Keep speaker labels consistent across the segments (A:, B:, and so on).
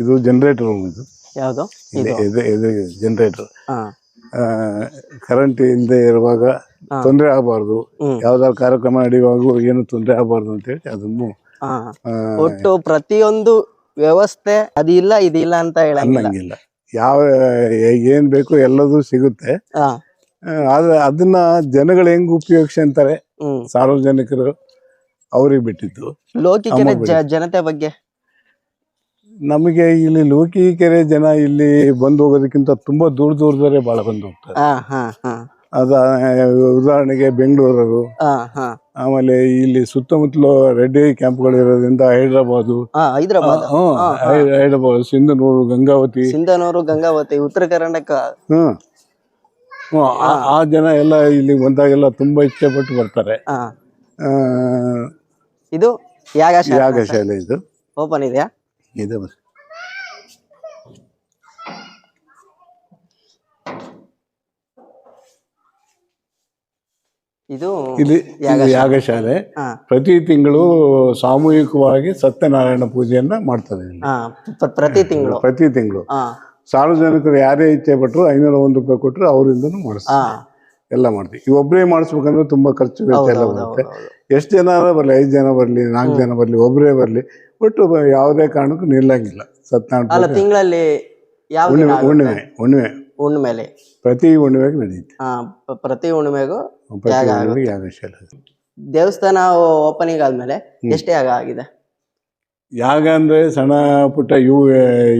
A: ಇದು generator room ಇದು.
B: ಯಾವುದು?
A: ಇದೆ ಇದು. ಇದು ಜನರೇಟರ್ ಕರೆಂಟ್ ಇಲ್ಲದೆ ಇರುವಾಗ ತೊಂದರೆ ಆಗಬಾರ್ದು. ಯಾವ್ದಾದ್ರು ಕಾರ್ಯಕ್ರಮ ನಡೆಯುವಾಗ ಏನು ತೊಂದರೆ ಆಗಬಾರ್ದು ಅಂತೇಳಿ ಅದನ್ನು
B: ಒಟ್ಟು ಪ್ರತಿಯೊಂದು ವ್ಯವಸ್ಥೆ ಅದಿಲ್ಲ ಇದಿಲ್ಲ ಅಂತ ಹೇಳಂಗಿಲ್ಲ.
A: ಯಾವ ಏನ್ ಬೇಕು ಎಲ್ಲದು ಸಿಗುತ್ತೆ. ಆದ್ರೆ ಅದನ್ನ ಜನಗಳು ಹೆಂಗ್
B: ಉಪಯೋಗಿಸ್ತಾರೆ
A: ಸಾರ್ವಜನಿಕರು ಅವ್ರಿಗೆ ಬಿಟ್ಟಿದ್ದು.
B: ಲೋಕಿಕ ಜನತೆ ಬಗ್ಗೆ.
A: ನಮಗೆ ಇಲ್ಲಿ ಲೋಕಿಕೆರೆ ಜನ ಇಲ್ಲಿ ಬಂದು ಹೋಗೋದಕ್ಕಿಂತ ತುಂಬಾ ದೂರ ದೂರದವರೇ ಬಹಳ ಬಂದು ಹೋಗ್ತಾರೆ.
B: ಹಾ ಹಾ ಹಾ.
A: ಅದ ಉದಾಹರಣೆಗೆ ಬೆಂಗಳೂರರು
B: ಹಾ ಹಾ.
A: ಆಮೇಲೆ ಇಲ್ಲಿ ಸುತ್ತಮುತ್ತಲು ರೆಡ್ಡಿ ಕ್ಯಾಂಪ್ಗಳು ಇರೋದ್ರಿಂದ ಹೈದ್ರಾಬಾದು.
B: ಹಾ ಹೈದ್ರಾಬಾದ್.
A: ಹ್ಮ್, ಹೈ- ಹೈದ್ರಾಬಾದ್ ಸಿಂಧನೂರು ಗಂಗಾವತಿ.
B: ಸಿಂಧನೂರು ಗಂಗಾವತಿ ಉತ್ತರ ಕರ್ನಾಟಕ.
A: ಹ್ಮ್ ಹ್ಮ್, ಆ- ಆ ಜನ ಎಲ್ಲ ಇಲ್ಲಿ ಬಂದಾಗೆಲ್ಲ ತುಂಬಾ ಇಚ್ಛೆ ಪಟ್ಟು ಬರ್ತಾರೆ.
B: ಹಾ
A: ಆ,
B: ಇದು ಯಾಗಶಾಲೆ
A: ಯಾಗಶಾಲೆ ಇದು.
B: ಓಪನ್ ಇದೆಯಾ?
A: ಇದೆ.
B: ಇದು
A: ಇಲ್ಲಿ ಯಾಗಶಾಲೆ ಪ್ರತಿ ತಿಂಗಳು ಸಾಮೂಹಿಕವಾಗಿ ಸತ್ಯನಾರಾಯಣ ಪೂಜೆಯನ್ನ ಮಾಡ್ತಾರೆ
B: ಪ್ರತಿ ತಿಂಗಳು.
A: ಪ್ರತಿ ತಿಂಗಳು. ಸಾರ್ವಜನಿಕರು ಯಾರೇ ಇಚ್ಛೆ ಪಟ್ಟರು ಐನೂರ ಒಂದು ರೂಪಾಯಿ ಕೊಟ್ಟರು ಅವರಿಂದನೂ
B: ಹಾ.
A: ಮಾಡಿಸ್ತಾರೆ ಎಲ್ಲ ಮಾಡ್ತೀವಿ. ಈ ಒಬ್ಬರೇ ಮಾಡಿಸ್ಬೇಕಂದ್ರೆ ತುಂಬಾ ಖರ್ಚು ವೆಚ್ಚ ಎಲ್ಲ ಬರುತ್ತೆ. ಎಷ್ಟು ಜನ ಬರಲಿ ಐದು ಜನ ಬರಲಿ ನಾಲ್ಕು ಜನ ಬರಲಿ ಒಬ್ಬರೇ ಬರಲಿ ಒಟ್ಟು ಬ- ಯಾವುದೇ ಕಾರಣಕ್ಕೂ ನಿಲ್ಲಂಗಿಲ್ಲ. ಸತ್ಯನಾರಾಯಣ
B: ಅಲ್ಲ ತಿಂಗಳಲ್ಲಿ ಯಾವ ದಿನ
A: ಹುಣ್ಣಿಮೆ
B: ಆಗುತ್ತೆ?
A: ಹುಣ್ಣಿಮೆ ಹುಣ್ಣಿಮೆ.
B: ಹುಣ್ಣಿಮೆಲೆ.
A: ಪ್ರತಿ ಹುಣ್ಣಿಮೆಗೆ ನಡೆಯುತ್ತೆ.
B: ಪ- ಪ್ರತಿ ಹುಣ್ಣಿಮೆಗೂ
A: ಪ್ರತಿ
B: ಯಾಗ ದೇವಸ್ಥಾನ ಓಪನಿಂಗ್ ಆದ್ಮೇಲೆ ಎಷ್ಟೇ ಯಾಗ ಆಗಿದೆ?
A: ಯಾಗ ಅಂದ್ರೆ ಸಣ್ಣ ಪುಟ್ಟ ಇವು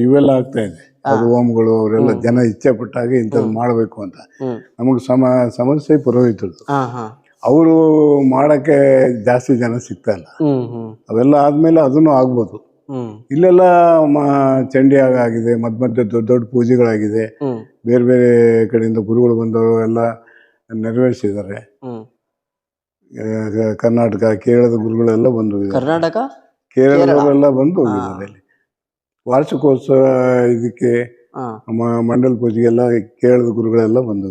A: ಇವೆಲ್ಲ ಆಗ್ತಾ ಇದೆ. ಓಮ್ಗಳು ಹೋಮಗಳು ಅವರೆಲ್ಲ ಜನ ಇಚ್ಛೆ ಪಟ್ಟಾಗ ಇಂಥದ್ದು ಮಾಡಬೇಕು ಅಂತ.
B: ಹ್ಮ್.
A: ನಮಗೆ ಸಮ ಸಮಸ್ಯೆ ಪುರೋಹಿತರು
B: ಹಾ ಹಾ.
A: ಅವರು ಮಾಡಕ್ಕೆ ಜಾಸ್ತಿ ಜನ ಸಿಗ್ತಾ ಇಲ್ಲ. ಅವೆಲ್ಲ ಆದ್ಮೇಲೆ ಅದನ್ನು ಆಗ್ಬೋದು. ಇಲ್ಲೆಲ್ಲ ಮ ಚಂಡಿ ಯಾಗ ಆಗಿದೆ ಮಧ್ಯ ಮಧ್ಯ ದೊಡ್ಡ ದೊಡ್ಡ ಪೂಜೆಗಳಾಗಿದೆ. ಬೇರೆ ಬೇರೆ ಕಡೆಯಿಂದ ಗುರುಗಳು ಬಂದವರು ಎಲ್ಲ ನೆರವೇರಿಸಿದ್ದಾರೆ. ಕರ್ನಾಟಕ ಕೇರಳದ ಗುರುಗಳೆಲ್ಲ ಬಂದು
B: ಕರ್ನಾಟಕ?
A: ಕೇರಳದವರೆಲ್ಲ ಬಂದು ಇಲ್ಲಿ. ವಾರ್ಷಿಕೋತ್ಸವ ಇದಕ್ಕೆ ಮಂಡಲ್ ಪೂಜೆಗೆಲ್ಲ ಕೇರಳದ ಗುರುಗಳೆಲ್ಲ ಬಂದು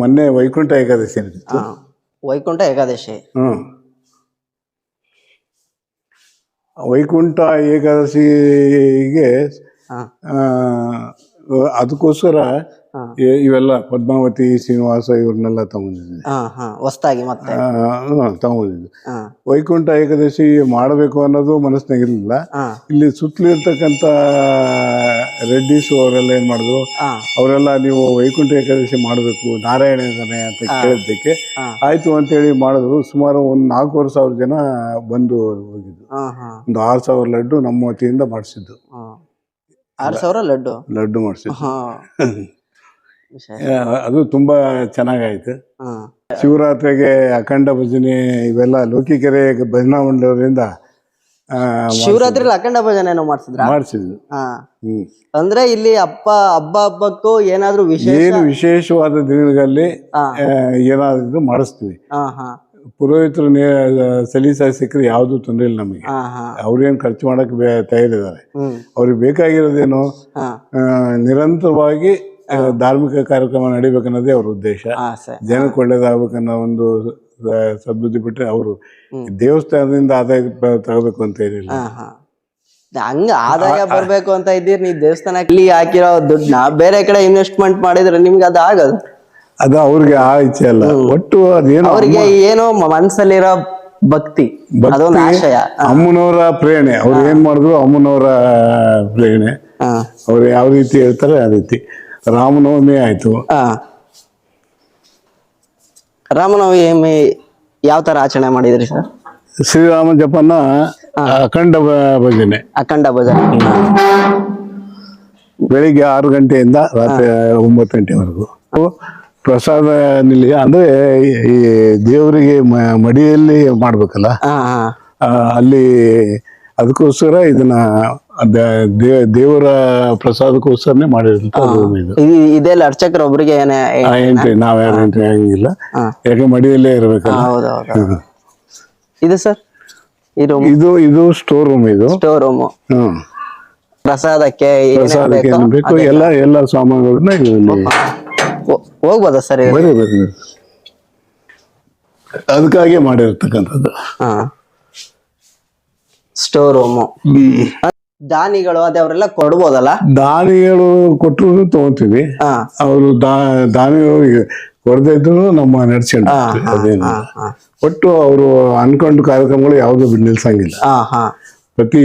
A: ಮೊನ್ನೆ ವೈಕುಂಠ ಏಕಾದಶಿ ನಡೀತು
B: ವೈಕುಂಠ ಏಕಾದಶಿ.
A: ಹ್ಮ್. ವೈಕುಂಠ ಏಕಾದಶಿಗೆ
B: ಹಾ.
A: ಆ, ಅದಕ್ಕೋಸ್ಕರ ಇ- ಇವೆಲ್ಲ ಪದ್ಮಾವತಿ ಶ್ರೀನಿವಾಸ ಇವ್ರನ್ನೆಲ್ಲ ತಗೊಂಡಿದ್ದೆ.
B: ಹಾ ಹಾ. ಹೊಸ್ದಾಗಿ ಮತ್ತೆ.
A: ತಗೊಂಡಿದ್ದೀನಿ
B: ಹಾ
A: ವೈಕುಂಠ ಏಕಾದಶಿ ಮಾಡಬೇಕು ಅನ್ನೋದು ಮನಸ್ಸಿನಾಗಿರಲಿಲ್ಲ
B: ಹಾ.
A: ಇಲ್ಲಿ ಸುತ್ತಲೂ ಇರ್ತಕ್ಕಂಥ ರೆಡ್ಡಿಸ್ ಅವರೆಲ್ಲ ಏನ್ ಮಾಡಿದ್ರು? ಅವರೆಲ್ಲ ನೀವು ವೈಕುಂಠ ಏಕಾದಶಿ ಮಾಡಬೇಕು ನಾರಾಯಣ ಇದ್ದಾನೆ ಅಂತ ಕೇಳಿದ್ದಕ್ಕೆ ಆಯ್ತು ಅಂತ ಹೇಳಿ ಮಾಡಿದ್ರು. ಸುಮಾರು ಒಂದು ನಾಲ್ಕೂವರೆ ಸಾವಿರ ಜನ ಬಂದು
B: ಹೋಗಿದ್ರು
A: ಒಂದು ಆರ್ ಸಾವಿರ ಲಡ್ಡು ನಮ್ಮ ವತಿಯಿಂದ ಮಾಡಿಸಿದ್ದು.
B: ಆರು ಸಾವಿರ ಲಡ್ಡು?
A: ಲಡ್ಡು ಮಾಡಿಸಿದ್ದು. ಅದು ತುಂಬಾ ಚೆನ್ನಾಗಾಯ್ತು. ಶಿವರಾತ್ರಿಗೆ ಅಖಂಡ ಭಜನೆ ಇವೆಲ್ಲ ಲೋಕಿಕೆರೆ ಭಜನಾ ಮಂಡಲದಿಂದ
B: ಶಿವರಾತ್ರಿ ಅಖಂಡ ಭಜನೆ ಮಾಡಿಸಿದ್ರ? ಮಾಡಿಸಿದ್ರು
A: ಹ್ಮ್.
B: ಅಂದ್ರೆ ಇಲ್ಲಿ ಅಪ್ಪ ಹಬ್ಬ ಹಬ್ಬಕ್ಕೂ ಏನಾದ್ರೂ ವಿಶೇಷ?
A: ಏನು ವಿಶೇಷವಾದ ದಿನಗಳಲ್ಲಿ ಏನಾದ್ರು ಮಾಡಿಸ್ತೀವಿ. ಪುರೋಹಿತರು ಸಲೀಸಾಗಿ ಸಿಕ್ಕರೆ ಯಾವ್ದು ತೊಂದರೆ ಇಲ್ಲ ನಮಗೆ. ಅವ್ರೇನ್ ಖರ್ಚು ಮಾಡಕ್ ತಯಾರಿದ್ದಾರೆ. ಅವ್ರಿಗೆ ಬೇಕಾಗಿರೋದೇನು? ನಿರಂತರವಾಗಿ ಧಾರ್ಮಿಕ ಕಾರ್ಯಕ್ರಮ ನಡಿಬೇಕನ್ನೋದೇ ಅವ್ರ ಉದ್ದೇಶ. ಜನಕ್ಕೆ ಒಳ್ಳೇದಾಗ್ಬೇಕನ್ನೋ ಒಂದು ಸದ್ಬುದ್ಧಿ ಬಿಟ್ರೆ ಅವರು ದೇವಸ್ಥಾನದಿಂದ ಆದಾಯ ತಗೋಬೇಕು ಅಂತ ಏನಿಲ್ಲ.
B: ಹಂಗ ಆದಾಯ ಬರ್ಬೇಕು ಅಂತ ಇದ್ದೀರಿ ನೀವು ದೇವಸ್ಥಾನ ಇಲ್ಲಿ ಹಾಕಿರೋ ದುಡ್ಡನ್ನ ಬೇರೆ ಕಡೆ ಇನ್ವೆಸ್ಟ್ಮೆಂಟ್ ಮಾಡಿದ್ರೆ ನಿಮ್ಗೆ ಅದು ಆಗದು
A: ಅದು ಅವ್ರಿಗೆ ಆ ಇಚ್ಛೆ ಅಲ್ಲ. ಒಟ್ಟು ಅದೇನು
B: ಅವ್ರಿಗೆ ಏನೋ ಮನಸ್ಸಲ್ಲಿರೋ ಮನ್ಸಲ್ಲಿರೋ ಭಕ್ತಿ. ಅದೊಂದು ಆಶಯ.
A: ಅಮ್ಮನವರ ಪ್ರೇರಣೆ. ಅವ್ರು ಏನ್ ಮಾಡಿದ್ರು ಅಮ್ಮನವರ ಪ್ರೇರಣೆ. ಅವ್ರು ಯಾವ ರೀತಿ ಹೇಳ್ತಾರೆ ಆ ರೀತಿ. ರಾಮನವಮಿ ಆಯ್ತು.
B: ರಾಮನವಮಿ ಯಾವ ತರ ಆಚರಣೆ ಮಾಡಿದ್ರಿ ಸರ್?
A: ಶ್ರೀರಾಮ ಜಪನ ಅಖಂಡ ಭಜನೆ.
B: ಅಖಂಡ ಭಜನೆ.
A: ಬೆಳಿಗ್ಗೆ ಆರು ಗಂಟೆಯಿಂದ ರಾತ್ರಿ ಒಂಬತ್ತು ಗಂಟೆವರೆಗೂ. ಪ್ರಸಾದ ನಿಲಯ ಅಂದ್ರೆ ಈ- ದೇವರಿಗೆ ಮಡಿಯಲ್ಲಿ ಮಾಡ್ಬೇಕಲ್ಲ? ಅಲ್ಲಿ ಅದಕ್ಕೋಸ್ಕರ ಇದನ್ನ ದೇವರ ಪ್ರಸಾದಕ್ಕೋಸ್ಕರನೇ ಮಾಡಿರೋಂಥ ಇದು.
B: ಇದೆಲ್ಲ ಅರ್ಚಕರು ಒಬ್ರಿಗೆ ಏನೇ
A: ಎಂಟ್ರಿ ನಾವ್ ಯಾರು ಎಂಟ್ರಿ ಆಗಂಗಿಲ್ಲ. ಯಾಕೆ ಮಡಿಯಲ್ಲೇ ಇರ್ಬೇಕಲ್ಲ?
B: ಇದು ಸರ್? ಇದು
A: ಇದು ಇದು ಸ್ಟೋರ್ ರೂಮ್ ಇದು.
B: ಸ್ಟೋರ್ ರೂಮ್
A: ಹ್ಮ್.
B: ಪ್ರಸಾದಕ್ಕೆ ಏನೇನ್
A: ಪ್ರಸಾದಕ್ಕೆ
B: ಬೇಕೋ
A: ಏನ್ ಬೇಕು ಎಲ್ಲ ಎಲ್ಲ ಸಾಮಾನುಗಳನ್ನ ಇಲ್ಲಿ
B: ಹೋ- ಹೋಗ್ಬೋದಾ ಸರ್ ಇದು?
A: ಅದಕ್ಕಾಗಿ ಮಾಡಿರ್ತಕ್ಕಂಥದ್ದು.
B: ಹಾ. ಸ್ಟೋರ್ ರೂಮು ದಾನಿಗಳು ಅದೇ ಅವರೆಲ್ಲ ಕೊಡ್ಬೋದಲ್ಲ?
A: ದಾನಿಗಳು ಕೊಟ್ಟರು ತಗೊಂತೀವಿ.
B: ಹಾ.
A: ಅವರು ದಾ ದಾನಿಗಳಿಗೆ ಕೊಡದೇ ಇದ್ರು ನಮ್ಮ ನಡ್ಸ್ಕೊಂಡು
B: ಹಾ
A: ಹೋಗ್ತೀವಿ.
B: ಹಾ
A: ಅದೇನು.
B: ಹಾ ಹಾ.
A: ಒಟ್ಟು ಅವರು ಅನ್ಕೊಂಡು ಕಾರ್ಯಕ್ರಮಗಳು ಯಾವುದು ಬಿಟ್ಟು ನಿಲ್ಸಂಗಿಲ್ಲ.
B: ಹಾ ಹಾ.
A: ಪ್ರತಿ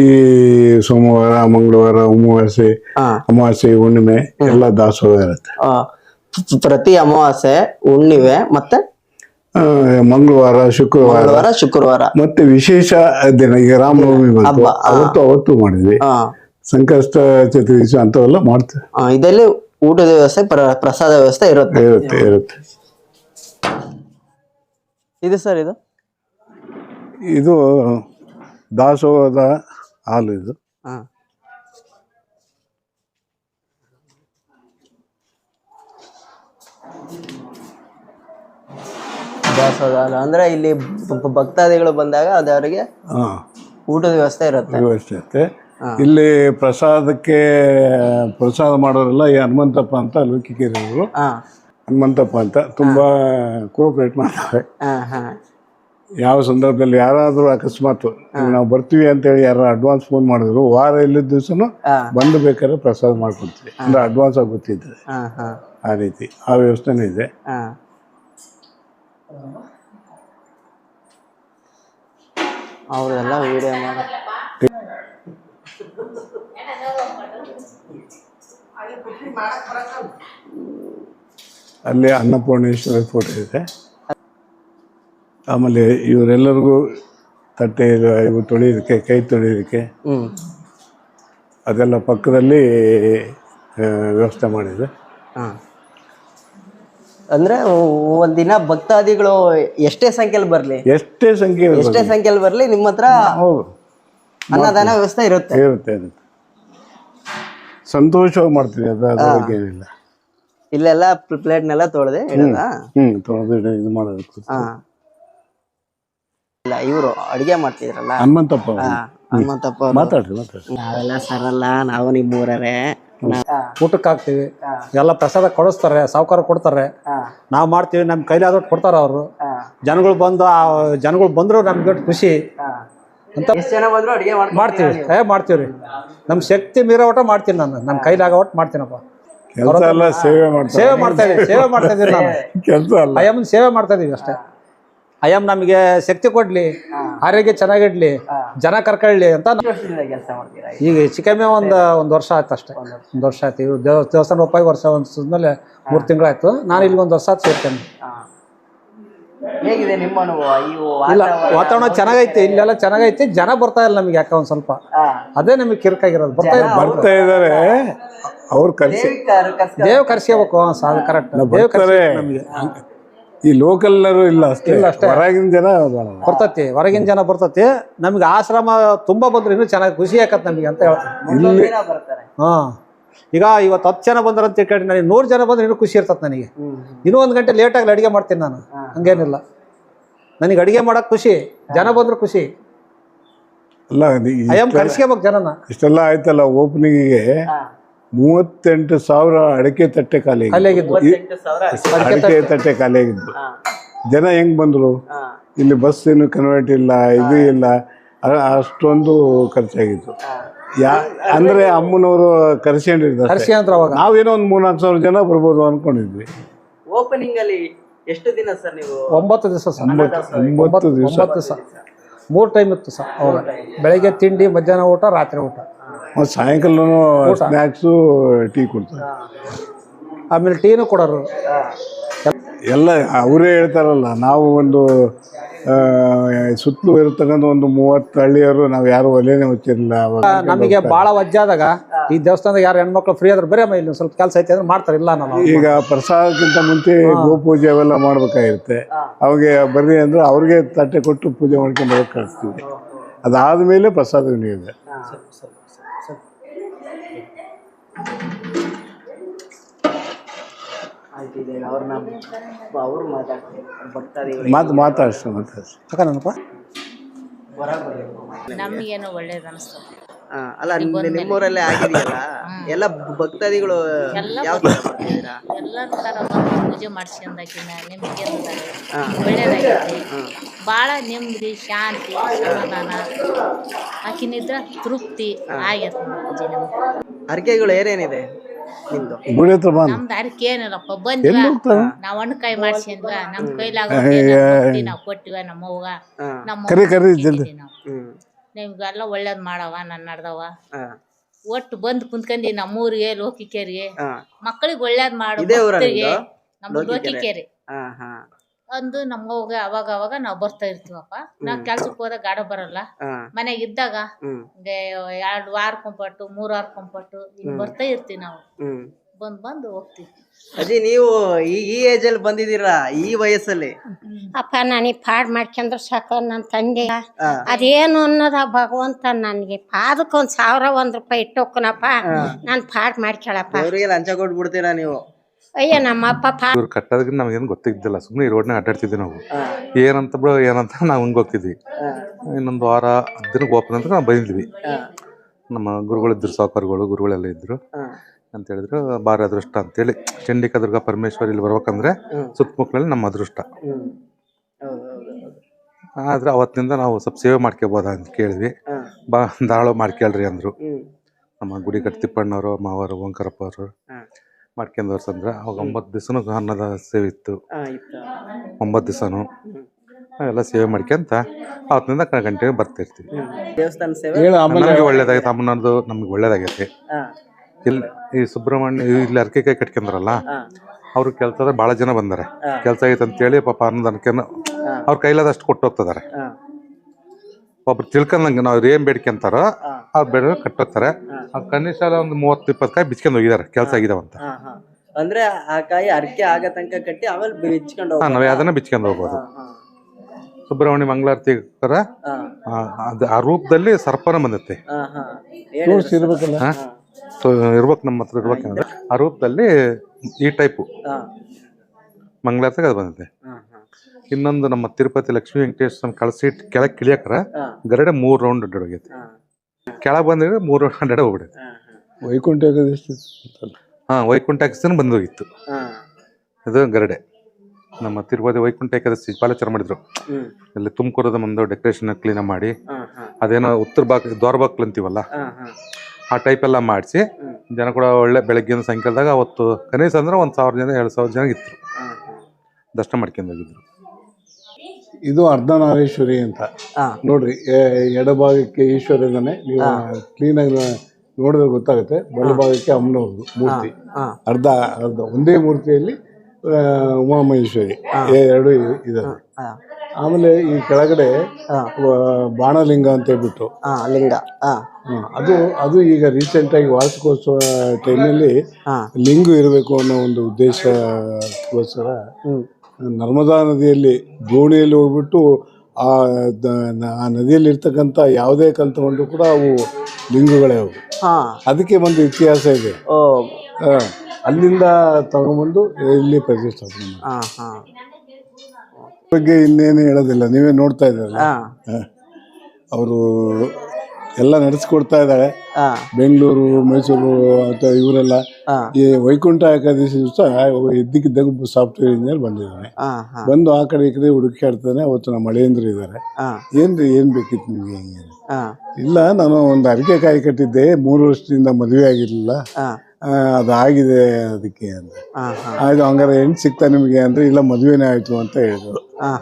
A: ಸೋಮವಾರ ಮಂಗಳವಾರ ಅಮಾವಾಸ್ಯೆ
B: ಹಾ.
A: ಅಮಾವಾಸ್ಯೆ ಹುಣ್ಣಿಮೆ ಎಲ್ಲ ದಾಸೋಹ ಇರುತ್ತೆ.
B: ಆ, ಪ್ರತಿ ಅಮಾವಾಸ್ಯೆ ಹುಣ್ಣಿಮೆ ಮತ್ತೆ
A: ಮಂಗಳವಾರ ಶುಕ್ರವಾರ.
B: ಶುಕ್ರವಾರ.
A: ಮತ್ತೆ ವಿಶೇಷ ದಿನ ಈಗ ರಾಮನವಮಿ ಬಂತು. ಅವತ್ತು ಅವತ್ತು ಮಾಡಿದ್ವಿ. ಸಂಕಷ್ಟ ಚತುರ್ದಶಿ ಅಂತವೆಲ್ಲ ಮಾಡ್ತೇವೆ
B: ಇದರಲ್ಲಿ ಊಟದ ವ್ಯವಸ್ಥೆ ಪ್ರ- ಪ್ರಸಾದ ವ್ಯವಸ್ಥೆ ಇರುತ್ತೆ.
A: ಇರುತ್ತೆ ಇರುತ್ತೆ.
B: ಇದು ಸರ್ ಇದು?
A: ಇದು ದಾಸೋಹದ ಹಾಲು ಇದು.
B: ದಾಸೋಹ. ಅಂದ್ರೆ ಇಲ್ಲಿ ಭಕ್ತಾದಿಗಳು ಬಂದಾಗ ಅದವರಿಗೆ ಅವರಿಗೆ ಊಟದ ವ್ಯವಸ್ಥೆ ಇರುತ್ತೆ.
A: ವ್ಯವಸ್ಥೆ ಇರುತ್ತೆ. ಇಲ್ಲಿ ಪ್ರಸಾದಕ್ಕೆ ಪ್ರಸಾದ ಮಾಡೋರೆಲ್ಲ ಈ ಹನುಮಂತಪ್ಪ ಅಂತ ಲೋಕಿಕೆರೆಯವರು. ಹನುಮಂತಪ್ಪ ಅಂತ ತುಂಬಾ ಕೋಆಪರೇಟ್ ಮಾಡ್ತಾರೆ. ಯಾವ ಸಂದರ್ಭದಲ್ಲಿ ಯಾರಾದರೂ ಅಕಸ್ಮಾತ್ ನಾವು ಬರ್ತೀವಿ ಅಂತೇಳಿ ಯಾರು ಅಡ್ವಾನ್ಸ್ ಫೋನ್ ಮಾಡಿದ್ರು ವಾರ ಇಲ್ಲದ ದಿವಸನು ಬಂದು ಬೇಕಾದ್ರೆ ಪ್ರಸಾದ ಮಾಡ್ಕೊಡ್ತೀವಿ. ಅಂದ್ರೆ ಅಡ್ವಾನ್ಸ್ ಆಗಿ
B: ಗೊತ್ತಿದ್ದಾರೆ
A: ಆ ರೀತಿ. ಆ ವ್ಯವಸ್ಥೆನೂ ಇದೆ.
B: ಹಾ ಅವ್ರದೆಲ್ಲ ವಿಡಿಯೋ ಮಾಡಿ.
A: ಅಲ್ಲಿ ಅನ್ನಪೂರ್ಣೇಶ್ವರ ಫೋಟೋ ಇದೆ. ಆಮೇಲೆ ಇವರೆಲ್ಲರಿಗೂ ತಟ್ಟೆ ಇವು ತೊಳೆಯೋದಕ್ಕೆ ಕೈ ತೊಳೆಯೋದಕ್ಕೆ ಅದೆಲ್ಲ ಪಕ್ಕದಲ್ಲಿ ವ್ಯವಸ್ಥೆ ಮಾಡಿದೆ
B: ಹಾ. ಅಂದ್ರೆ ಒಂದಿನ ಭಕ್ತಾದಿಗಳು ಎಷ್ಟೇ ಸಂಖ್ಯೆಯಲ್ಲಿ ಬರ್ಲಿ.
A: ಎಷ್ಟೇ ಸಂಖ್ಯೆ.
B: ಎಷ್ಟೇ ಸಂಖ್ಯೆಯಲ್ಲಿ ಬರ್ಲಿ ನಿಮ್ಮ ಹತ್ರ
A: ಹೌದು.
B: ಅನ್ನದಾನ ವ್ಯವಸ್ಥೆ ಇರುತ್ತೆ.
A: ಇರುತ್ತೆ ಇರುತ್ತೆ. ಸಂತೋಷವಾಗಿ ಮಾಡ್ತೀವಿ ಅದು ಅದ್ರ ಬಗ್ಗೆ ಏನಿಲ್ಲ.
B: ಇಲ್ಲೆಲ್ಲ ಪ್ಲೇಟ್ನೆಲ್ಲ ತೊಳೆದೆ ಇಡೋದಾ?
A: ಹ್ಮ್ ತೊಳೆದು ಇಡ- ಇದು ಮಾಡೋದಕ್ಕೆ.
B: ಹಾ. ಇಲ್ಲ ಇವರು ಅಡಿಗೆ ಮಾಡ್ತಿದ್ರಲ್ಲ.
A: ಹನುಮಂತಪ್ಪ ಅವ್ರು.
B: ಹಾ, ಹನುಮಂತಪ್ಪ ಅವ್ರು.
A: ಮಾತಾಡ್ರಿ ಮಾತಾಡ್ರಿ.
B: ನಾವೆಲ್ಲ ಸರಲ್ಲ ನಾವು ನಿಮ್ಮೂರರೇ.
C: ಊಟಕ್ಕೆ ಹಾಕ್ತಿವಿ. ಎಲ್ಲ ಪ್ರಸಾದ ಕೊಡಿಸ್ತಾರೆ ಸಾವುಕಾರ ಕೊಡ್ತಾರೆ. ನಾವು ಮಾಡ್ತೀವಿ ನಮ್ಮ ಕೈಲಾದಷ್ಟು ಕೊಡ್ತಾರೆ ಅವರು. ಜನಗಳು ಬಂದು ಆ ಜನಗಳು ಬಂದ್ರು ನಮ್ಗೆ ಖುಷಿ. ಅಂತ
B: ಜನ ಬಂದ್ರು ಅಡಿಗೆ
C: ಮಾಡ್ತೀವಿ. ಏ ಮಾಡ್ತೀವಿ ರೀ. ನಮ್ಮ ಶಕ್ತಿ ಮೀರೋ ಒಟ್ಟು ಮಾಡ್ತೀನಿ ನಾನು. ನನ್ನ ಕೈಲಾಗ ಒಟ್ಟು ಮಾಡ್ತೀನಪ್ಪ.
A: ಕೆಲಸ ಎಲ್ಲ ಸೇವೆ ಮಾಡ್ತಾರೆ.
C: ಸೇವೆ ಮಾಡ್ತಾ ಇದೀವಿ ಸೇವೆ ಮಾಡ್ತಾ ಇದೀವಿ ನಾನು.
A: ಕೆಲಸ ಅಲ್ಲ.
C: ಅಯ್ಯಮ್ಮನ ಸೇವೆ ಮಾಡ್ತಾ ಇದೀವಿ ಅಷ್ಟೇ. ಅಯ್ಯಮ್ ನಮಗೆ ಶಕ್ತಿ ಕೊಡ್ಲಿ ಆರೋಗ್ಯ ಚೆನ್ನಾಗಿಡ್ಲಿ. ಜನ ಕರ್ಕೊಳ್ಳಿ ಅಂತ ನಾವು-
B: ಕೆಲಸ ಮಾಡ್ತೀರಾ?
C: ಈಗ ಹೆಚ್ಚು ಕಮ್ಮಿ ಒಂದು ಒಂದು ವರ್ಷ ಆಯ್ತು ಅಷ್ಟೇ. ಒಂದು ವರ್ಷ. ಆಯ್ತು. ಇವ್ರು ದೇವ ದೇವಸ್ಥಾನ ರೂಪಾಯಿ ವರ್ಷ ಮೂರು ಮೂರು ತಿಂಗಳಾಯ್ತು. ನಾನು ಇಲ್ಲಿ ಒಂದು ವರ್ಷ ಆಯ್ತು ಸೇರ್ತೇನೆ
B: ಹೇಗಿದೆ ನಿಮ್ಮ ಅನುಭವ? ಇವು
C: ಇಲ್ಲ ವಾತಾವರಣ ಚೆನ್ನಾಗೈತೆ. ಇಲ್ಲೆಲ್ಲ ಚೆನ್ನಾಗೈತೆ. ಜನ ಬರ್ತಾ ಇಲ್ಲ ನಮ್ಗೆ ಯಾಕೆ ಒಂದ್ ಸ್ವಲ್ಪ. ಅದೇ ನಮಗೆ ಕಿರಿಕಾಗಿರೋದು. ಬರ್ತಾ ಇಲ್ಲ
A: ಬರ್ತಾ ಇದಾರೆ ಅವ್ರು ಕರ್ಸಿ
C: ದೇವ್ ಕರ್ಸ್ಕೋಬೇಕು. ಸಾಧು ಕರೆಕ್ಟ್ ದೇವ್
A: ಕರ್ಸಿ
C: ನಮಗೆ.
A: ಈ ಲೋಕಲ್ ಇಲ್ಲ ಅಷ್ಟೇ. ಹೊರಗಿನ ಜನ.
C: ಬರ್ತತಿ ಹೊರಗಿನ ಜನ ಬರ್ತತಿ. ನಮ್ಗೆ ಆಶ್ರಮ ತುಂಬಾ ಬಂದ್ರೆ ಇನ್ನೂ ಚೆನ್ನಾಗಿ ಖುಷಿ ಆಕತ್ ನಮಗೆ ಅಂತ ಹೇಳ್ತಾರೆ
A: ಇಲ್ಲಿ
B: ಬರ್ತಾರೆ.
C: ಹಾ. ಈಗ ಇವತ್ತು ಹತ್ತು ಜನ ಬಂದ್ರ ಅಂತ ಕೇಳಿ ನನಗೆ ನೂರು ಜನ ಬಂದ್ರೆ ಇನ್ನೂ ಖುಷಿ ಇರ್ತದೆ ನನಗೆ. ಇನ್ನೂ ಒಂದು ಗಂಟೆ ಲೇಟಾಗಿ ಅಡುಗೆ ಮಾಡ್ತೀನಿ ನಾನು. ಹಂಗೇನಿಲ್ಲ. ನನಗೆ ಅಡುಗೆ ಮಾಡೋಕೆ ಖುಷಿ. ಜನ ಬಂದ್ರೆ ಖುಷಿ.
A: ಅಲ್ಲ
C: ಕರ್ಸ್ಕೋಬೇಕು ಜನನ.
A: ಇಷ್ಟೆಲ್ಲ ಆಯ್ತಲ್ಲ ಓಪನಿಂಗಿಗೆ ಮೂವತ್ತೆಂಟು ಸಾವಿರ ಅಡಿಕೆ ತಟ್ಟೆ ಖಾಲಿ. ಅಡಿಕೆ ತಟ್ಟೆ. ಖಾಲಿ ಆಗಿದ್ದು ಜನ ಹೆಂಗ್ ಬಂದ್ರು? ಇಲ್ಲಿ ಬಸ್ ಏನು ಕನ್ವರ್ಟ್ ಇಲ್ಲ ಇದು ಇಲ್ಲ. ಅ- ಅಷ್ಟೊಂದು ಖರ್ಚಾಗಿತ್ತು. ಯಾ ಅಂದ್ರೆ ಅಮ್ಮನವರು
C: ಕರೆಸ್ಕೊಂಡಿದ್ದಾರೆ ಅವಾಗ.
A: ನಾವೇನೋ ಒಂದು ಮೂರ್ನಾಲ್ಕು ಸಾವಿರ ಜನ ಬರ್ಬೋದು ಅನ್ಕೊಂಡಿದ್ವಿ.
B: ಓಪನಿಂಗ್ ಅಲ್ಲಿ ಎಷ್ಟು ದಿನ ಸರ್ ನೀವು?
C: ಒಂಬತ್ತು ದಿವಸ ಸರ್.
A: ಒಂಬತ್ತು ದಿವಸ.
C: ಒಂಬತ್ತು ದಿವಸ. ಮೂರು ಟೈಮ್ ಇತ್ತು ಸರ್. ಅವಾಗ ಬೆಳಗ್ಗೆ ತಿಂಡಿ ಮಧ್ಯಾಹ್ನ ಊಟ ರಾತ್ರಿ ಊಟ.
A: ಮತ್ತು ಸಾಯಂಕಾಲನೂ ಸ್ನ್ಯಾಕ್ಸು ಟೀ ಕೊಡ್ತಾರೆ.
C: ಆಮೇಲೆ ಟೀನು ಕೊಡೋರು.
A: ಎಲ್ಲ ಅವರೇ ಹೇಳ್ತಾರಲ್ಲ ನಾವು ಒಂದು ಸುತ್ತಲೂ ಇರ್ತಕ್ಕಂಥ ಒಂದು ಮೂವತ್ತು ಹಳ್ಳಿಯವರು ನಾವು ಯಾರು ಒಲೆನೇ ಹೊಚ್ಚಿರಲಿಲ್ಲ ಅವಾಗ.
C: ನಮಗೆ ಭಾಳ ವಜ್ಜಾದಾಗ ಈ ದೇವಸ್ಥಾನದಾಗ ಯಾರು ಹೆಣ್ಮಕ್ಳು ಫ್ರೀ ಆದ್ರೆ ಬರೀ ಇಲ್ಲಿ ಸ್ವಲ್ಪ ಕೆಲಸ ಐತೆ ಅಂದ್ರೆ ಮಾಡ್ತಾರೆ ಇಲ್ಲ ನಾನು
A: ಈಗ ಪ್ರಸಾದಕ್ಕಿಂತ ಮುಂಚೆ ಗೋಪೂಜೆ ಅವೆಲ್ಲ ಮಾಡ್ಬೇಕಾಗಿರುತ್ತೆ. ಅವಾಗ ಬರ್ರಿ ಅಂದ್ರೆ ಅವ್ರಿಗೆ ತಟ್ಟೆ ಕೊಟ್ಟು ಪೂಜೆ ಮಾಡ್ಕೊಂಡು ಹೋಗಿ ಕಳಿಸ್ತೀವಿ. ಅದಾದ್ಮೇಲೆ ಪ್ರಸಾದ ವಿನಿಯೋಗ
B: ಅವ್ರನ್ನ ಅವ್ರು ಮಾತಾಡ್ತಾರೆ ಭಕ್ತಾದಿಗಳು
A: ಮಾತು ಮಾತಾಡ್ಸ ಮಾತಾಡ್ಸ.
C: ಅಕ್ಕ ನನಪ್ಪ
D: ನಮಗೇನು ಒಳ್ಳೇದು ಅನಿಸ್ತದೆ
B: ಅಲ್ಲ ನಿಮ್- ನಿಮ್ಮೂರಲ್ಲೇ ಆಗಿದೆಯಲ್ಲ? ಎಲ್ಲ ಭಕ್ತಾದಿಗಳು ಯಾವ ತರ
D: ಎಲ್ಲರೂ ತರ ಬಂದು ಪೂಜೆ ಮಾಡಿಸ್ಕೊಂಡಾಕಿನ ನಿಮ್ಗೆ ಒಳ್ಳೇದಾಗೈತಿ. ಭಾಳ ನೆಮ್ಮದಿ ಶಾಂತಿ ಸಮಾಧಾನ. ಆಕಿನಿದ್ರ ತೃಪ್ತಿ ಆಗೈತೆ ನಮ್ಮ ಪೂಜೆ ನಮ್ಗೆ.
B: ಹರಕೆಗಳು ಏನೇನಿದೆ ನಿಮ್ದು?
A: ಗುಡಿ ಹತ್ರ ಬಂದು.
D: ನಮ್ದು ಅರಿಕೆ ಏನಿಲ್ಲಪ್ಪ ಬಂದ್ವ. ನಾವ್ ಹಣ್ಣುಕಾಯಿ ಮಾಡ್ಸ್ಕೊಂಡ್ವ ನಮ್ ಕೈಲಾಗ ನಾವ್ ಕೊಟ್ಟಿವ ನಮ್ಮ ಅವ್ಗ
B: ಹಾ.
D: ನಮ್ಮ
A: ಕರಿ ಕರಿ ಜಲ್ದಿ.
D: ನಾವು.
B: ಹ್ಮ್.
D: ನಿಮ್ಗೆಲ್ಲ ಒಳ್ಳೇದ್ ಮಾಡವ ನನ್ನ ನಡ್ದವ
B: ಹಾ.
D: ಒಟ್ಟು ಬಂದ್ ಕುಂತ್ಕೊಂಡಿ ನಮ್ಮೂರಿಗೆ ಲೋಕಿಕೇರಿಗೆ
B: ಹಾ.
D: ಮಕ್ಕಳಿಗೆ ಒಳ್ಳೇದ್ ಮಾಡು
B: ಇದೇ ಊರಾ
D: ಭಕ್ತರಿಗೆ.
B: ನಿಮ್ದು?
D: ನಮ್ದು
B: ಲೋಕಿಕೆರೆ.
D: ಲೋಕಿಕೇರಿ.
B: ಹಾ ಹಾ.
D: ಅಂದು ನಮ್ಮವ್ಗ ಅವಾಗ ಅವಾಗ ನಾವ್ ಬರ್ತಾ ಇರ್ತೀವಪ್ಪ. ನಾವ್ ಕೆಲ್ಸಕ್ ಹೋದಾಗ ಗಾಡ ಬರಲ್ಲ.
B: ಹಾ.
D: ಮನೆಗ್ ಇದ್ದಾಗ
B: ಹ್ಮ್.
D: ಎರಡ್ ವಾರ ಕೊಂಪಟ್ಟು ಮೂರ್ ವಾರ ಕೊಂಪಟ್ಟು ಹಿಂಗ್ ಬರ್ತಾ ಇರ್ತೀವಿ ನಾವು.
B: ಹ್ಮ್.
D: ಬಂದ್ ಬಂದು ಹೋಗ್ತೀವಿ.
B: ಅಜ್ಜಿ ನೀವು ಈ ಈ ಏಜ್ ಅಲ್ಲಿ ಬಂದಿದ್ದೀರಾ? ಈ ವಯಸ್ಸಲ್ಲಿ?
E: ಅಪ್ಪ ನನಗೆ ಪಾಡ್ ಮಾಡ್ಕೊಂಡ್ರ ಸಾಕು ನನ್ನ ತಂದೆ.
B: ಹಾ.
E: ಅದೇನು ಅನ್ನೋದ ಭಗವಂತ ನನಗೆ ಪಾದಕ್ಕೆ ಒಂದು ಸಾವಿರ ಒಂದ್ ರೂಪಾಯಿ ಇಟ್ಟೋಕನಪ್ಪ. ನಾನು ಪಾಡ್ ಮಾಡ್ಕೊಳಪ್ಪ.
B: ಅವ್ರಿಗೆ ಲಂಚ ಕೊಟ್ಬಿಡ್ತೀರಾ ನೀವು?
E: ಅಯ್ಯ ನಮ್ಮ ಅಪ್ಪ ಪಾ
F: ಇವ್ರು ಕಟ್ಟೋದಕ್ಕೆ ನಮಗೇನು ಗೊತ್ತಿದ್ದಿಲ್ಲ. ಸುಮ್ಮನೆ ಈ ರೋಡ್ನಾಗ ಅಡ್ಡಾಡ್ತಿದ್ವಿ ನಾವು. ಏನಂತ ಬಿಡು ಏನಂತ ನಾವು ಹಂಗೆ ಹೋಗ್ತಿದ್ವಿ. ಇನ್ನೊಂದು ವಾರ ಹತ್ತು ದಿನಕ್ಕೆ ಓಪನ್ ಅಂತ ನಾವು ಬಂದಿದ್ವಿ. ನಮ್ಮ ಗುರುಗಳಿದ್ರು ಸಾವುಕಾರಗಳು ಗುರುಗಳೆಲ್ಲ ಇದ್ರು. ಅಂತ ಹೇಳಿದ್ರು ಬಾರಿ ಅದೃಷ್ಟ ಅಂತೇಳಿ. ಚಂಡಿಕಾ ದುರ್ಗಾ ಪರಮೇಶ್ವರಿ ಇಲ್ಲಿ ಬರ್ಬೇಕಂದ್ರೆ ಸುತ್ತಮುತ್ತಲಲ್ಲಿ ನಮ್ಮ ಅದೃಷ್ಟ. ಆದ್ರೆ ಅವತ್ತಿನಿಂದ ನಾವು ಸ್ವಲ್ಪ ಸೇವೆ ಮಾಡ್ಕೋಬೋದ ಅಂತ ಕೇಳಿದ್ವಿ. ಬಾ ಧಾರಾಳ ಮಾಡ್ಕೇಳ್ರಿ ಅಂದ್ರು. ನಮ್ಮ ಗುಡಿ ಕಟ್ಟಿ ತಿಪ್ಪಣ್ಣವರು ಮಾವರು ಓಂಕಾರಪ್ಪ ಅವರು ಮಾಡ್ಕೊಂಡವ್ರ ತಂದ್ರೆ ಅವಾಗ ಒಂಬತ್ತು ದಿವಸನೂ ಅನ್ನದ ಸೇವೆ ಇತ್ತು.
B: ಇತ್ತು.
F: ಒಂಬತ್ತು ದಿವಸನು. ಎಲ್ಲ ಸೇವೆ ಮಾಡ್ಕೊಂತ ಅವತ್ತಿನಿಂದ ಕಂಟಿನ್ಯೂ ಬರ್ತಿರ್ತೀವಿ.
B: ಹ್ಮ್. ದೇವಸ್ಥಾನ ಸೇವೆ?
F: ನಮಗೆ ಒಳ್ಳೇದಾಗೈತೆ ಅಮ್ಮನದು ನಮ್ಗೆ ಒಳ್ಳೇದಾಗೈತೆ.
B: ಹಾ.
F: ಇಲ್ಲಿ ಈ ಸುಬ್ರಹ್ಮಣ್ಯ ಇಲ್ಲಿ ಅರ್ಕೆಕಾಯಿ ಕಟ್ಕೊಂಡ್ರಲ್ಲ
B: ಅವ್ರಿಗೆ
F: ಅವ್ರ ಕೆಲಸದ ಭಾಳ ಜನ ಬಂದಾರೆ. ಕೆಲಸ ಆಗೈತೆ ಅಂತೇಳಿ ಪಾಪ ಅನ್ನೋದನ್ಕೇನು ಅವ್ರ ಕೈಲಾದಷ್ಟು ಕೊಟ್ಟು ಹೋಗ್ತಿದ್ದಾರೆ.
B: ಹಾ.
F: ಒಬ್ರು ತಿಳ್ಕೊಂಡಂಗೆ ನಾವು ಏನ್ ಬೇಡ್ಕೊಂತಾರೋ
B: ಅಂತಾರೋ
F: ಅವ್ರು ಬೇಡ ಕಟ್ಟೋಗ್ತಾರೆ ಅವ್ರು ಕನಿಷ್ಠ ಒಂದು ಮೂವತ್ತು ಇಪ್ಪತ್ತು ಕಾಯಿ ಬಿಚ್ಕೊಂಡು ಹೋಗಿದ್ದಾರೆ ಕೆಲಸ ಆಗಿದಾವಂತ.
B: ಹಾ ಹಾ. ಅಂದ್ರೆ ಆ ಕಾಯಿ ಅರ್ಕೆ ಆಗ ತನಕ ಕಟ್ಟಿ ಆಮೇಲೆ ಬಿಚ್ಕೊಂಡು
F: ಹಾ ನಾವೇ ಅದನ್ನ ಬಿಚ್ಕೊಂಡು ಹೋಗ್ಬೋದು. ಸುಬ್ರಹ್ಮಣ್ಯ ಮಂಗಳಾರತಿ ಆ ರೂಪದಲ್ಲಿ ಸರ್ಪನ ಬಂದತ್ತೆ
B: ಹಾ ಹಾ.
A: ತೋರಿಸಿರ್ಬೇಕಲ್ಲ
F: ಹಾ. ಸೊ ಇರ್ಬೇಕು ನಮ್ಮ ಹತ್ರ ಇರ್ಬೇಕಂದ್ರೆ ಆ ರೂಪದಲ್ಲಿ ಈ ಟೈಪು
B: ಹಾ.
F: ಮಂಗಳಾರತಿಗೆ ಅದು ಬಂದಿದೆ.
B: ಹಾ ಹಾ.
F: ಇನ್ನೊಂದು ನಮ್ಮ ತಿರುಪತಿ ಲಕ್ಷ್ಮೀ ವೆಂಕಟೇಶ್ವರ ಕಳಿಸಿ ಕೆಳಗೆ ಕಿಳಿಯಕ್ರ ಗರಡೆ ಮೂರು ರೌಂಡ್ ಅಡ್ಡ
B: ಹೋಗೈತಿ.
F: ಕೆಳಗೆ ಬಂದ್ರೆ ಮೂರು ರೌಂಡ್ ಅಡ್ಡ ಹೋಗ್ಬಿಡೈತಿ.
B: ಹಾ
A: ವೈಕುಂಠ.
F: ಹಾ ವೈಕುಂಠ ಎಕ್ಸ್ಟನ್ ಬಂದೋಗಿತ್ತು.
B: ಹೋಗಿತ್ತು
F: ಇದು ಗರಡೆ. ನಮ್ಮ ತಿರುಪತಿ ವೈಕುಂಠ ಏಕಾದಶಿ ಪಾಲಚಾರ ಮಾಡಿದ್ರು.
B: ಅಲ್ಲಿ
F: ಇಲ್ಲಿ ತುಮಕೂರದ ಮುಂದೆ ಡೆಕೋರೇಷನ್ ಕ್ಲೀನ್ ಮಾಡಿ. ಅದೇನೋ ಉತ್ತರ ಬಾಕ್ ದ್ವಾರ ಬಾಕ್ಲು ಅಂತೀವಲ್ಲ
B: ಹಾ ಹಾ.
F: ಆ ಟೈಪ್ ಎಲ್ಲ ಮಾಡಿಸಿ ಜನ ಕೂಡ ಒಳ್ಳೆ ಬೆಳಗ್ಗಿನ ಸಾಯಂಕಾಲದಾಗ ಅವತ್ತು ಕನೀಸ ಅಂದ್ರೆ ಒಂದು ಸಾವಿರ ಜನ ಎರಡು ಸಾವಿರ ಜನ ಇತ್ತು ದರ್ಶನ ಮಾಡ್ಕೊಂಡು ಹೋಗಿದ್ರು.
A: ಇದು ಅರ್ಧನಾರೇಶ್ವರಿ ಅಂತ. ನೋಡ್ರಿ ಎ- ಎಡಭಾಗಕ್ಕೆ ಈಶ್ವರ ನೀವು ನೀವು ಕ್ಲೀನಾಗಿ ನೋಡಿದ್ರೆ ಗೊತ್ತಾಗುತ್ತೆ. ಬಲಭಾಗಕ್ಕೆ ಅಮ್ಮನವ್ರದ್ದು ಮೂರ್ತಿ. ಅರ್ಧ ಅರ್ಧ ಒಂದೇ ಮೂರ್ತಿಯಲ್ಲಿ ಉಮಾಮಹೇಶ್ವರಿ. ಎರಡು ಇದಾವೆ. ಆಮೇಲೆ ಈ ಕೆಳಗಡೆ. ಬಾಣಲಿಂಗ ಅಂತ ಹೇಳ್ಬಿಟ್ಟು.
B: ಹಾ ಲಿಂಗ ಹಾ
A: ಆ, ಅದು ಅದು ಈಗ ರೀಸೆಂಟ್ ಆಗಿ ವಾರ್ಷಿಕೋತ್ಸವ ಟೈಮಲ್ಲಿ
B: ಹಾ
A: ಲಿಂಗು ಇರಬೇಕು ಅನ್ನೋ ಒಂದು ಉದ್ದೇಶಕ್ಕೋಸ್ಕರ
B: ಹ್ಮ್.
A: ನರ್ಮದಾ ನದಿಯಲ್ಲಿ ದೋಣಿಯಲ್ಲಿ ಹೋಗ್ಬಿಟ್ಟು ಆ ದ- ನ- ಆ ನದಿಯಲ್ಲಿ ಇರ್ತಕ್ಕಂಥ ಯಾವುದೇ ಕಲ್ ತಗೊಂಡ್ರು ಕೂಡ ಅವು ಲಿಂಗಗಳೇ ಅವು.
B: ಹಾ.
A: ಅದಕ್ಕೆ ಒಂದು ಇತಿಹಾಸ ಇದೆ.
B: ಓ.
A: ಆ, ಅಲ್ಲಿಂದ ತಗೊಂಬಂದು ಇಲ್ಲಿ ಪ್ರತಿಷ್ಠಾಪನೆ ಮಾಡಿ
B: ಹಾ. ಹಾ
A: ಬಗ್ಗೆ ಇನ್ನೇನು ಹೇಳೋದಿಲ್ಲ. ನೀವೇ ನೋಡ್ತಾ ಇದ್ದಾರೆ
B: ಹಾ.
A: ಅವರು ಎಲ್ಲ ನಡೆಸ್ಕೊಡ್ತಾ ಇದ್ದಾಳೆ
B: ಹಾ.
A: ಬೆಂಗಳೂರು ಮೈಸೂರು ಅಥವಾ ಇವರೆಲ್ಲ
B: ಹಾ.
A: ಈ ವೈಕುಂಠ ಏಕಾದಶಿ ದಿವಸ ಇದ್ದಕ್ಕಿದ್ದಾಗ ಸಾಫ್ಟ್ವೇರ್ ಇಂಜಿನಿಯರ್ ಬಂದಿದ್ದಾನೆ
B: ಹಾ ಹಾ.
A: ಬಂದು ಆ ಕಡೆ ಈ ಕಡೆ ಹುಡುಕಾಡ್ತಾನೆ ಅವತ್ತು ನಮ್ಮ ಮಳೆಯಂದ್ರ ಇದ್ದಾರೆ.
B: ಹಾ.
A: ಏನ್ರಿ ಏನ್ ಬೇಕಿತ್ತು ನಿಮ್ಗೆ ಹಿಂಗೆ
B: ಹಾ.
A: ಇಲ್ಲ ನಾನು ಒಂದು ಅಡಿಕೆ ಕಾಯಿ ಕಟ್ಟಿದ್ದೆ ಮೂರು ವರ್ಷದಿಂದ ಮದುವೆ ಆಗಿರ್ಲಿಲ್ಲ.
B: ಹಾ.
A: ಅದಾಗಿದೆ ಅದಕ್ಕೆ ಅಂತ. ಆಯ್ತು ಹಂಗಾರೆ ಹೆಣ್ಣು ಸಿಗ್ತಾ ನಿಮಗೆ ಅಂದ್ರೆ ಇಲ್ಲ ಮದುವೆನೇ ಆಯ್ತು ಅಂತ ಹೇಳಿದ್ರು.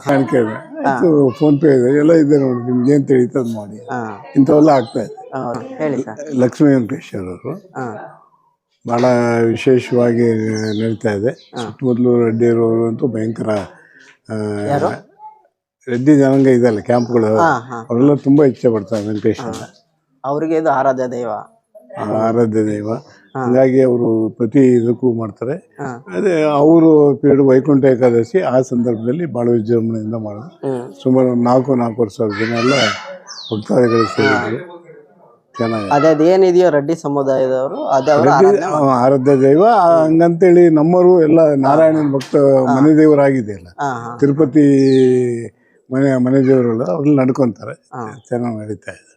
A: ನಾನು ಕೇಳಿದೆ. ಆಯ್ತು ಫೋನ್ ಪೇ ಇದೆ ಎಲ್ಲ ಇದೆ ನೋಡಿ ನಿಮ್ಗೆ ಏನ್ ತಿಳಿತದ ಮಾಡಿ. ಇಂಥವೆಲ್ಲ ಆಗ್ತಾ ಇದೆ. ಲಕ್ಷ್ಮೀ ವೆಂಕಟೇಶ್ವರ ಅವರು ಬಹಳ ವಿಶೇಷವಾಗಿ ನಡೀತಾ ಇದೆ. ಸುತ್ತಮುತ್ತಲು ರೆಡ್ಡಿಯರವರು ಅಂತೂ ಭಯಂಕರ ರೆಡ್ಡಿ ಜನಾಂಗ ಇದೆಲ್ಲ ಕ್ಯಾಂಪ್ಗಳು. ಅವರೆಲ್ಲ ತುಂಬಾ ಇಚ್ಛೆ ಪಡ್ತಾರೆ ವೆಂಕಟೇಶ್ವರ.
B: ಅವರಿಗೆ ಇದು ಆರಾಧ್ಯ ದೈವ.
A: ಆರಾಧ್ಯ ದೈವ. ಹಂಗಾಗಿ ಅವರು ಪ್ರತಿ ಇದಕ್ಕೂ ಮಾಡ್ತಾರೆ. ಅದೇ ಅವರು ಪೀರಿಯಡ್ ವೈಕುಂಠ ಏಕಾದಶಿ ಆ ಸಂದರ್ಭದಲ್ಲಿ ಬಾಳ ವಿಜೃಂಭಣೆಯಿಂದ ಮಾಡೋದು. ಸುಮಾರು ನಾಲ್ಕು ನಾಲ್ಕು ಸಾವಿರ ಜನ ಎಲ್ಲ ಭಕ್ತಾದಿಗಳು ಸೇರಿದ್ರು. ಚೆನ್ನಾಗಿ
B: ರೆಡ್ಡಿ ಸಮುದಾಯದವರು
A: ಆರಾಧ್ಯ ದೈವ ಹಂಗಂತೇಳಿ ನಮ್ಮರು ಎಲ್ಲ ನಾರಾಯಣನ ಭಕ್ತ ಮನೆ ದೇವರಾಗಿದೆಯಲ್ಲ
B: ಹಾ ಹಾ.
A: ತಿರುಪತಿ ಮನೆ ಮನೆ ದೇವರು ಅವ್ರಲ್ಲಿ ನಡ್ಕೊಂತಾರೆ. ಚೆನ್ನಾಗಿ ನಡೀತಾ ಇದೆ.